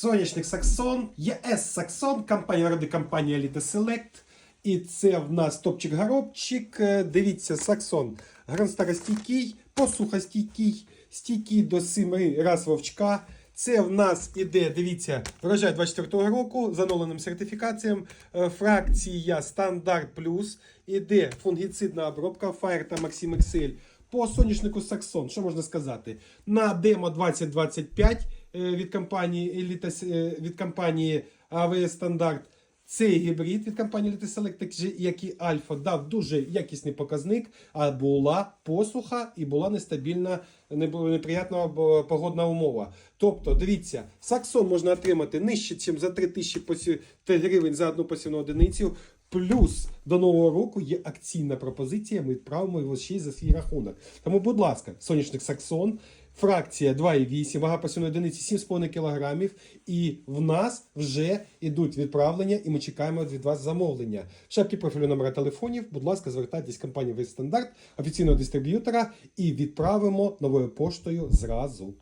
Сонячник Саксон, ЄС Саксон, компанія ради компанія Elite Select. І це в нас топчик-горобчик. Е, Дивіться, Саксон. Гранстаростійкий, посухостійкий, стійкий до 7 раз вовчка. Це в нас іде, дивіться, врожай 24-го року з оновленим сертифікацієм. Е, Фракція Стандарт Плюс. Іде фунгіцидна обробка Fire та Maxim Excel. По соняшнику Саксон, що можна сказати? На демо 2025 е, від компанії Elite, е, від компанії AWS Стандарт. Цей гібрид від компанії Elite Select, так як і Альфа, дав дуже якісний показник, а була посуха і була нестабільна, неприятна погодна умова. Тобто, дивіться, саксон можна отримати нижче, ніж за 3 тисячі посів... гривень за одну посівну одиницю. Плюс до нового року є акційна пропозиція. Ми відправимо його ще й за свій рахунок. Тому, будь ласка, сонячник Саксон, фракція 2,8, вага посівної одиниці 7,5 кг. І в нас вже йдуть відправлення, і ми чекаємо від вас замовлення. В шапці профілю номера телефонів. Будь ласка, звертайтесь в компанію Весь Стандарт, офіційного дистриб'ютора, і відправимо новою поштою зразу.